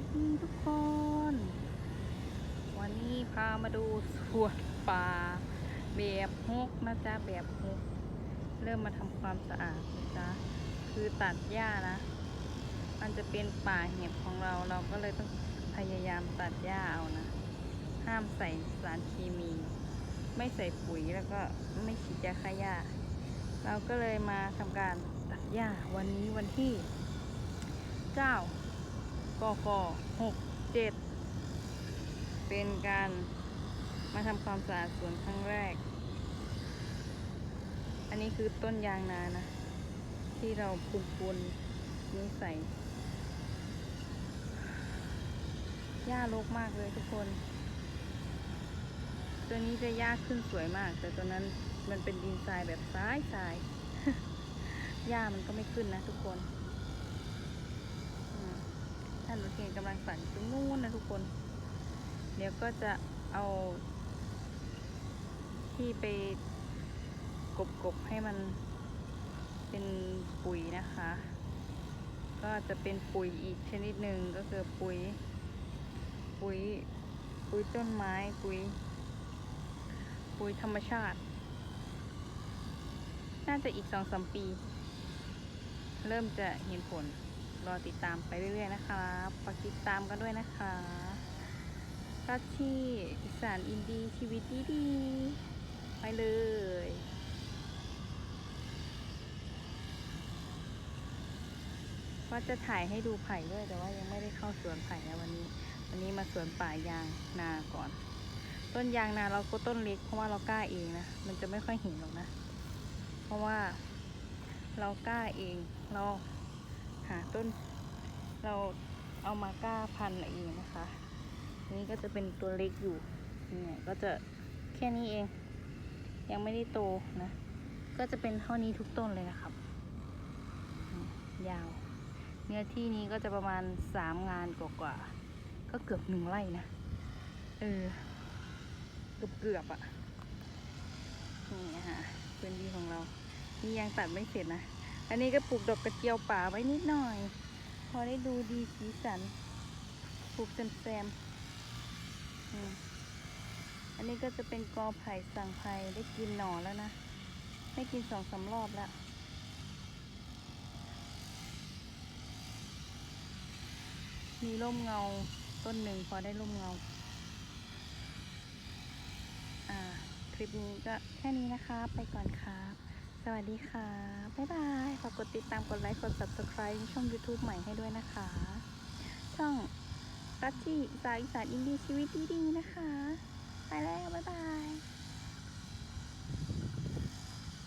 สดีทุกคน วันนี้พามาดูสวนป่า แบบฮกนะจ๊ะแบบฮกเริ่มมาทำความสะอาดนะจ๊ะคือตัดหญ้านะ มันจะเป็นป่าเห็บของเราเราก็เลยต้องพยายามตัดหญ้าเอานะ ห้ามใส่สารเคมี ไม่ใส่ปุ๋ยแล้วก็ไม่ฉีดยาฆ่าหญ้า เราก็เลยมาทำการตัดหญ้าวันนี้วันที่9ก กกหกเจ็ดเป็นการมาทำความสะอาดสวนครั้งแรก อันนี้คือต้นยางนานะ ที่เราปูนปูนๆนี้ใส่หญ้ารกมากเลยทุกคน ตัวนี้จะหญ้าขึ้นสวยมาก แต่ตัวนั้นมันเป็นดินทรายแบบทรายทรายหญ้ามันก็ไม่ขึ้นนะทุกคนอืมท่านรถเคน กำลังสั่นตรงนู้นนะทุกคน เดี๋ยวก็จะเอาที่ไปกบๆให้มันเป็นปุ๋ยนะคะ ก็จะเป็นปุ๋ยอีกชนิดหนึ่งก็คือปุ๋ย ปุ๋ยปุ๋ยต้นไม้ปุ๋ย ปุ๋ยธรรมชาติ น่าจะอีกสองสามปี เริ่มจะเห็นผล รอติดตามไปเรื่อยๆนะคะฝากติดตามกันด้วยนะคะก็ที่อีสานอินดีชีวิตดีๆไปเลยว่าจะถ่ายให้ดูไผ่ด้วยแต่ว่ายังไม่ได้เข้าสวนไผ่นะวันนี้ วันนี้มาสวนป่ายางนาก่อน ต้นยางนาเราก็ต้นเล็ก เพราะว่าเรากล้าเองนะมันจะไม่ค่อยเห็นหรอกนะ เพราะว่าเรากล้าเองเรา ต้น เราเอามาก้าพันเองนะคะนนี้ก็จะเป็นตัวเล็กอยู่เนี่ยก็จะแค่นี้เอง ยังไม่ได้โตนะ ก็จะเป็นเท่านี้ทุกต้นเลยนะครับ ยาว เนื้อที่นี้ก็จะประมาณสามงานกว่าๆก็เกือบหนึ่งไร่นะ เออ เกือบเกือบๆอะ่ะนี่นะคะพื้นที่ของเรา นี่ยังตัดไม่เสร็จนะ อันนี้ก็ปลูกดอกกระเจียวป่าไว้นิดหน่อย พอได้ดูดีสีสัน ปลูกแซมๆอืมอันนี้ก็จะเป็นกอไผ่สั่งไผ่ได้กินหน่อแล้วนะ ได้กินสองสามรอบแล้ว มีร่มเงาต้นหนึ่งพอได้ร่มเงา อ่า คลิปนี้ก็แค่นี้นะคะ ไปก่อนครับ สวัสดีค่ะ บ๊ายบาย ฝากกดติดตามกดไลค์ กด subscribe ช่อง YouTube ใหม่ให้ด้วยนะคะ ช่องรัชชีสายอีสานอินดี้ชีวิตดีๆนะคะ ไปแล้ว บ๊ายบาย